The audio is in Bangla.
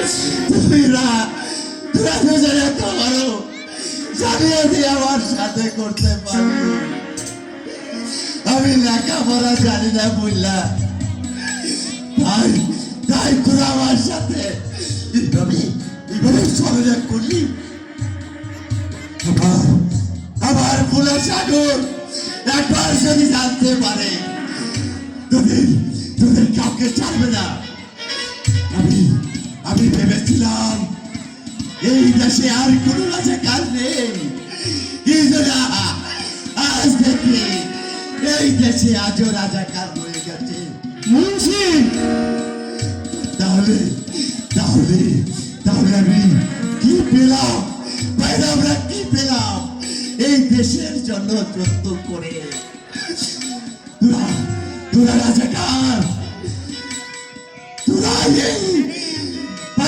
তুইরা তোরা দুজনে তো বড় জানিয়ে দিয়ে আমার সাথে করতে পারবি। আমি লেখাপড়া জানি না বুঝলা তাই তাই তোরা আমার সাথে এইভাবে এইভাবে চলে করলি। আবার আবার ফুলের সাগর একবার যদি জানতে পারে তোদের তোদের কাউকে ছাড়বে না। আমি ভেবেছিলাম এই দেশে আর কোনো রাজাকার নেই। আজ থেকে এই দেশে আজও রাজাকার রয়ে গেছে। মুন্সি! তাহলে তাহলে তাহলে আমি কি পেলাম? বাইরে আমরা কি পেলাম? এই দেশের জন্য যুদ্ধ করে। তোরা তোরা রাজাকার তোরা এই